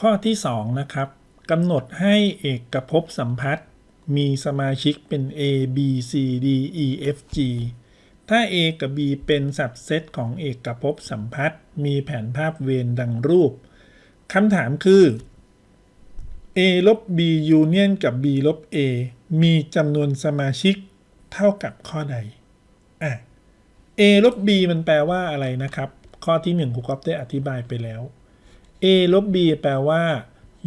ข้อที่2นะครับกำหนดให้เอกภพสัมพัทธ์มีสมาชิกเป็น A B C D E F G ถ้า A กับ B เป็นสับเซตของเอกภพสัมพัทธ์มีแผนภาพเวรดังรูปคำถามคือ A ลบ B ยูเนียนกับ B ลบ A มีจำนวนสมาชิกเท่ากับข้อใดอะ A ลบ B มันแปลว่าอะไรนะครับ ข้อที่1ครูก๊อฟได้อธิบายไปแล้ว A ลบ B แปลว่า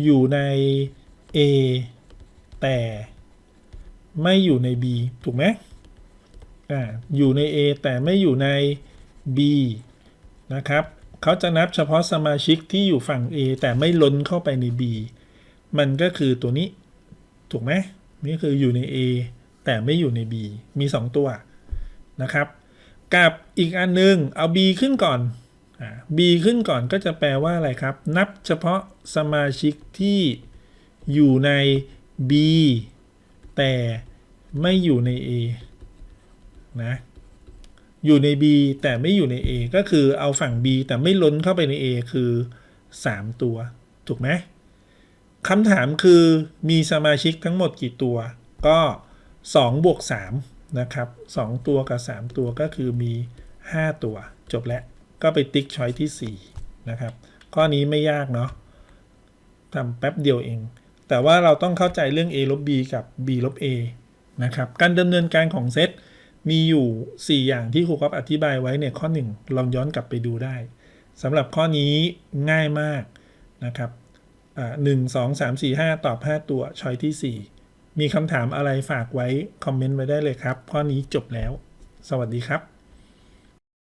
อยู่ใน A แต่ไม่อยู่ใน B ถูกไหมอ่าอยู่ใน A แต่ไม่อยู่ใน B นะครับเขาจะนับเฉพาะสมาชิกที่อยู่ฝั่ง A แต่ไม่ล้นเข้าไปใน B มันก็คือตัวนี้ ถูกไหมนี่คืออยู่ใน A แต่ไม่อยู่ใน B มี 2 ตัวนะครับ กับอีกอันนึง เอา B ขึ้นก่อน B ขึ้นก่อนก็จะแปลว่าอะไรครับ นับเฉพาะสมาชิกที่อยู่ใน B แต่ไม่อยู่ใน A นะอยู่ใน B แต่ไม่อยู่ใน A ก็คือเอาฝั่ง B แต่ไม่ล้นเข้าไปใน A คือ 3 ตัว ถูกไหมคำถามคือมีสมาชิกทั้งหมดกี่ตัว ก็2บวก3นะครับ 2 ตัวกับ 3 ตัวก็คือมี 5 ตัวจบแล้ว ก็ไปติ๊กช้อยที่ 4 นะครับ ข้อนี้ไม่ยากเนาะทำแป๊บเดียวเอง แต่ว่าเราต้องเข้าใจเรื่อง a ลบ b กับ b ลบ a นะครับ การดำเนินการของเซตมีอยู่ 4 อย่างที่ครูครับอธิบายไว้ในข้อ 1 ลองย้อนกลับไปดูได้สำหรับข้อนี้ง่ายมากนะครับหนึ่งสองสามสี่ห้าตอบ 5 ตัวช้อยที่ 4 มีคำถามอะไรฝากไว้ คอมเมนต์ไว้ได้เลยครับ ข้อนี้จบแล้ว สวัสดีครับ